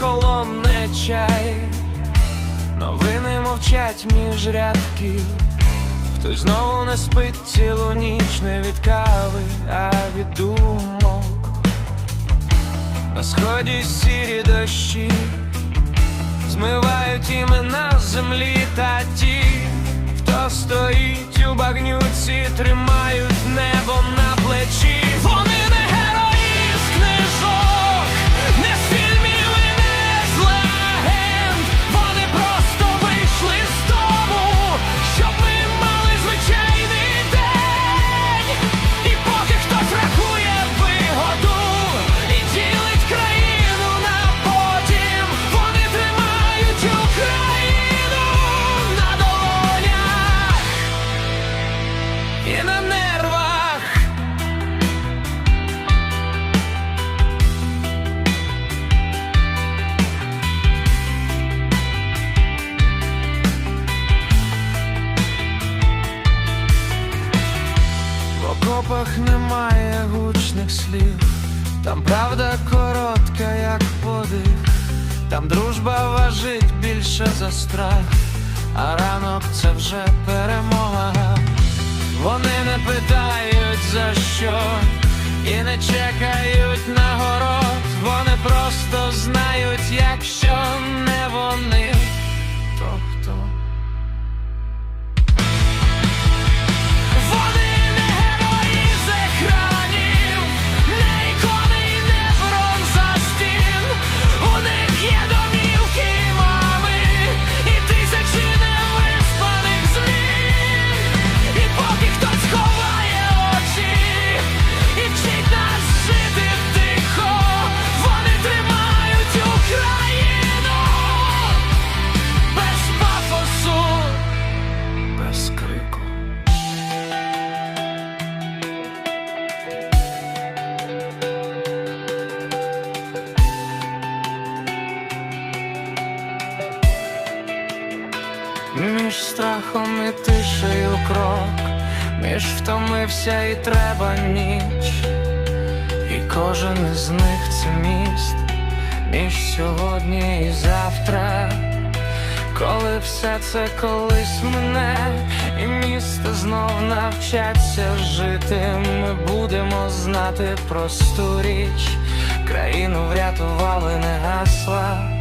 холоне чай, новини мовчать між рядків, хтось знову не спить цілу ніч не від кави, а від думок. На сході сірі дощі, змивають імена з землі та ті, хто стоїть у Україну на долонях і на нервах. В окопах немає гучних слів, там правда коротка, як подих, там дружба важить більше за страх, а ранок це вже перемога. Вони не питають за що і не чекають нагород. Вони просто знають, як не Між страхом і тишею крок, між втомився і треба ніч, і кожен із них це міст, між сьогодні і завтра, коли все це колись мене, і місто знов навчаться жити, ми будемо знати просту річ, країну врятували не гасла